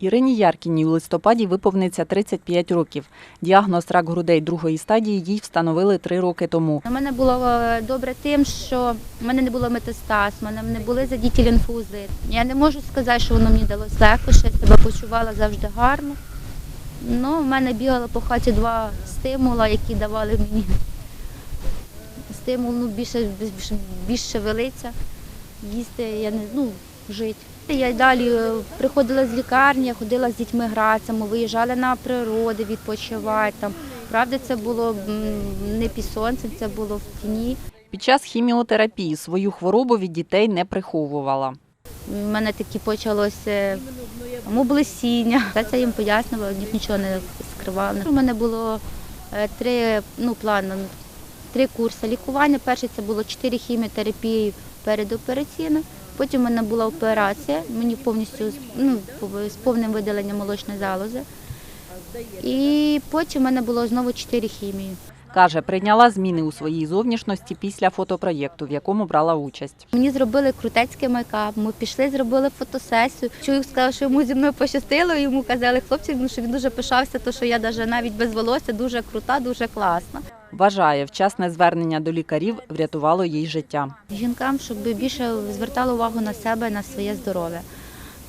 Ірині Яркіній у листопаді виповниться 35 років. Діагноз рак грудей другої стадії їй встановили три роки тому. У мене було е, добре тим, що в мене не було метастаз, в мене не були задіті лімфузи. Я не можу сказати, що воно мені далось легко, що я себе почувала завжди гарно. Ну, в мене бігало по хаті два стимула, які давали мені стимул ну, більше, більше, шевелитися, їсти, я не ну, жити. Я й далі е, приходила з лікарні, ходила з дітьми гратися, ми виїжджали на природи, відпочивати. Там. Правда, це було не під сонцем, це було в тіні. Під час хіміотерапії свою хворобу від дітей не приховувала. У мене такі почалося облесіння. Я це їм пояснювала, них нічого не скривала. У мене було е, три ну, плани, три курси лікування. Перший це було чотири хіміотерапії передопераційно. Потім у мене була операція, мені повністю ну, з повним видаленням молочної залози. І потім у мене було знову чотири хімії. Каже, прийняла зміни у своїй зовнішності після фотопроєкту, в якому брала участь. Мені зробили крутецький мейкап. Ми пішли, зробили фотосесію. Чоловік сказав, що йому зі мною пощастило. Йому казали хлопці, ну, що він дуже пишався, то що я навіть без волосся дуже крута, дуже класна. Вважає, вчасне звернення до лікарів врятувало їй життя. Жінкам, щоб більше звертали увагу на себе, на своє здоров'я,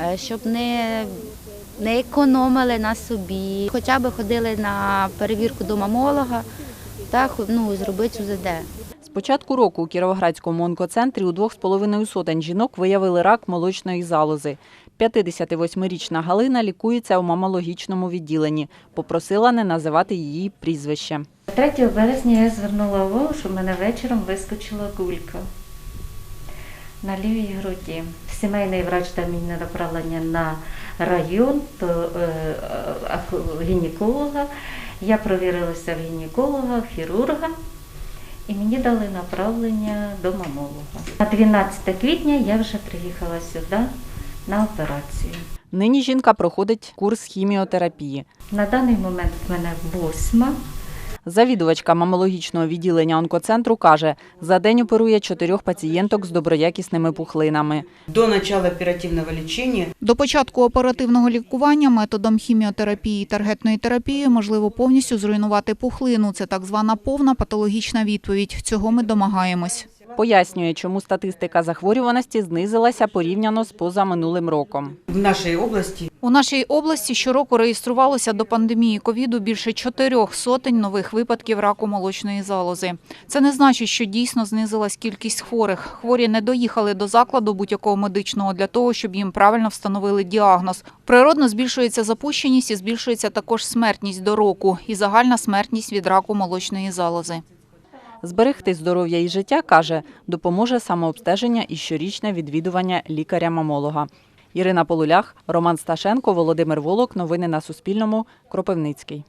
Е, щоб не, не економили на собі, хоча б ходили на перевірку до мамолога та ну, зробити УЗД. З початку року у Кіровоградському онкоцентрі у двох з половиною сотень жінок виявили рак молочної залози. 58-річна Галина лікується у мамологічному відділенні. Попросила не називати її прізвище. 3 березня я звернула увагу, що в мене вечором вискочила гулька на лівій груді. Сімейний врач дав мені направлення на район до е, гінеколога. Я провірилася в гінеколога, хірурга, і мені дали направлення до мамолога. На 12 квітня я вже приїхала сюди на операцію. Нині жінка проходить курс хіміотерапії. На даний момент в мене восьма. Завідувачка мамологічного відділення онкоцентру каже, за день оперує чотирьох пацієнток з доброякісними пухлинами. До начала оперативного лечения До початку оперативного лікування методом хіміотерапії і таргетної терапії можливо повністю зруйнувати пухлину. Це так звана повна патологічна відповідь. Цього ми домагаємось. Пояснює, чому статистика захворюваності знизилася порівняно з позаминулим роком. в нашей области У нашій області щороку реєструвалося до пандемії ковіду більше чотирьох сотень нових випадків раку молочної залози. Це не значить, що дійсно знизилась кількість хворих. Хворі не доїхали до закладу будь-якого медичного для того, щоб їм правильно встановили діагноз. Природно збільшується запущеність і збільшується також смертність до року і загальна смертність від раку молочної залози. Зберегти здоров'я і життя, каже, допоможе самообстеження і щорічне відвідування лікаря-мамолога. Ірина Полулях, Роман Сташенко, Володимир Волок. Новини на Суспільному. Кропивницький.